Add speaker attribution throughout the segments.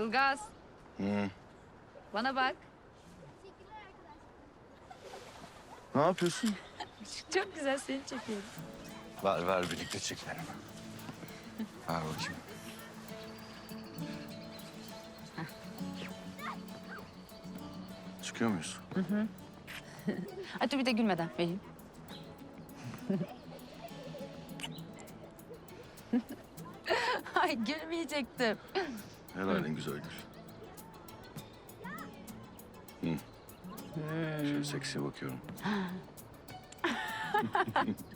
Speaker 1: Ilgaz. Bana bak.
Speaker 2: Ne yapıyorsun?
Speaker 1: Çok güzel seni çekiyorum.
Speaker 2: Ver ver birlikte çekelim. Ver bakayım. Çıkıyor muyuz?
Speaker 1: Hadi bir de gülmeden vereyim. Ay gülmeyecektim.
Speaker 2: Helalin güzel gül. Hı. Şöyle seksi bakıyorum.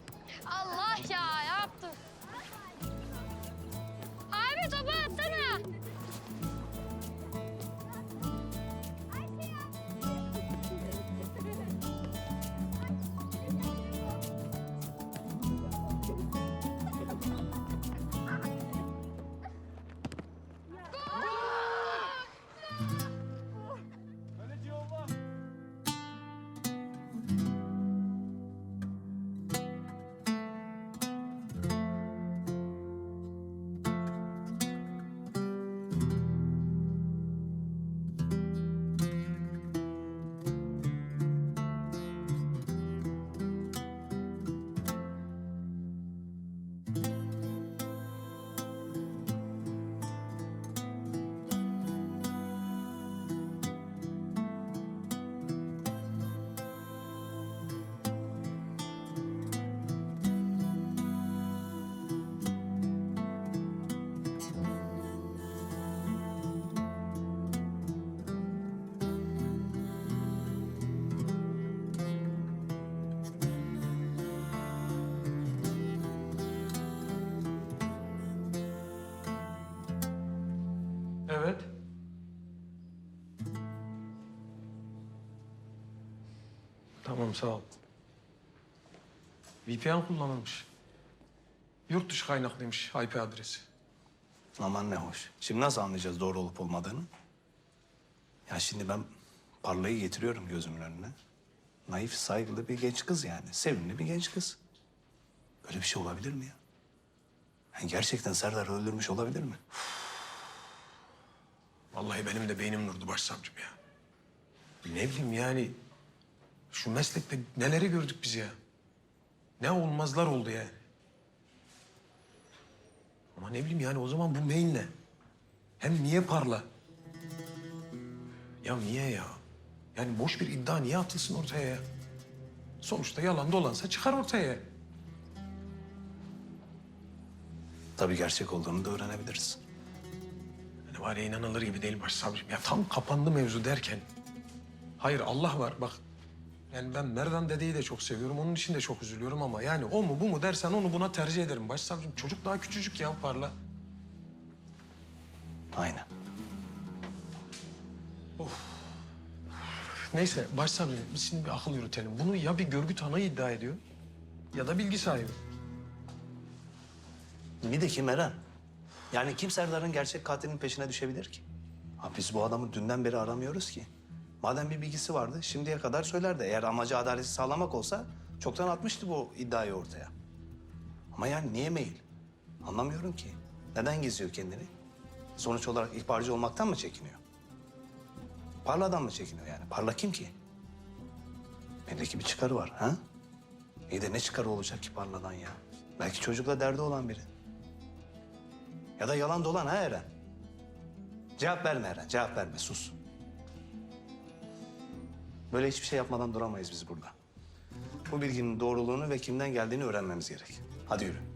Speaker 3: Tamam sağ ol. VPN kullanılmış. Yurt dışı kaynaklıymış IP adresi.
Speaker 4: Aman ne hoş. Şimdi nasıl anlayacağız doğru olup olmadığını? Ya şimdi ben parlayı getiriyorum gözümün önüne. Naif, saygılı bir genç kız yani. Sevimli bir genç kız. Böyle bir şey olabilir mi ya? Yani gerçekten Serdar öldürmüş olabilir mi?
Speaker 3: Vallahi benim de beynim durdu başsavcım ya. Ne bileyim yani şu meslekte neleri gördük biz ya. Ne olmazlar oldu yani. Ama ne bileyim yani o zaman bu mail ne? Hem niye parla? Ya niye ya? Yani boş bir iddia niye atılsın ortaya ya? Sonuçta yalan dolansa çıkar ortaya.
Speaker 4: Tabii gerçek olduğunu da öğrenebiliriz.
Speaker 3: Yani var ya inanılır gibi değil başsavcım. Ya tam kapandı mevzu derken. Hayır Allah var bak. Yani ben Merdan dedeyi de çok seviyorum. Onun için de çok üzülüyorum ama yani o mu bu mu dersen onu buna tercih ederim başsavcım. Çocuk daha küçücük ya parla.
Speaker 4: Aynen.
Speaker 3: Neyse başsavcım biz şimdi bir akıl yürütelim. Bunu ya bir görgü tanığı iddia ediyor ya da bilgi sahibi.
Speaker 4: Bir de kim Eren? Yani kim Serdar'ın gerçek katilinin peşine düşebilir ki? Ha biz bu adamı dünden beri aramıyoruz ki. Madem bir bilgisi vardı şimdiye kadar söylerdi. Eğer amacı adaleti sağlamak olsa çoktan atmıştı bu iddiayı ortaya. Ama yani niye mail? Anlamıyorum ki. Neden gizliyor kendini? Sonuç olarak ihbarcı olmaktan mı çekiniyor? Parla'dan mı çekiniyor yani? Parla kim ki? Belli bir çıkarı var ha? İyi de ne çıkarı olacak ki Parla'dan ya? Belki çocukla derdi olan biri. Ya da yalan dolan ha Eren? Cevap verme Eren, cevap verme, sus. Böyle hiçbir şey yapmadan duramayız biz burada. Bu bilginin doğruluğunu ve kimden geldiğini öğrenmemiz gerek. Hadi yürü.